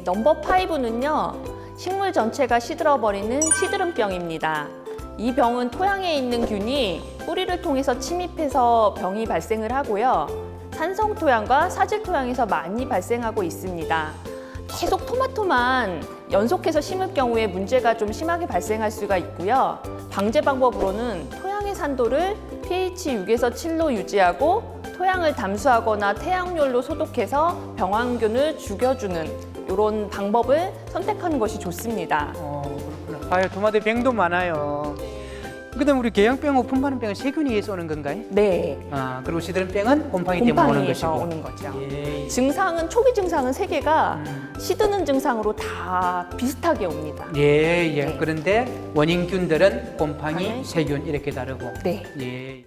네, 넘버 5는요. 식물 전체가 시들어버리는 시드름병입니다. 이 병은 토양에 있는 균이 뿌리를 통해서 침입해서 병이 발생을 하고요. 산성 토양과 사질 토양에서 많이 발생하고 있습니다. 계속 토마토만 연속해서 심을 경우에 문제가 좀 심하게 발생할 수가 있고요. 방제 방법으로는 토양의 산도를 pH 6에서 7로 유지하고 토양을 담수하거나 태양열로 소독해서 병원균을 죽여주는 이런 방법을 선택하는 것이 좋습니다. 어, 그렇구나. 아유, 토마토 병도 많아요. 그다음 우리 개양병, 오픈바는 병은 세균에서 오는 건가요? 네, 아, 그리고 시드름병은 곰팡이 때문에 오는 곰팡이에서 것이고. 오는 거죠. 예. 증상은 초기 증상은 세 개가 음. 시드는 증상으로 다 비슷하게 옵니다. 예, 예. 네. 그런데 원인균들은 곰팡이, 곰팡이. 세균 이렇게 다르고. 네. 예.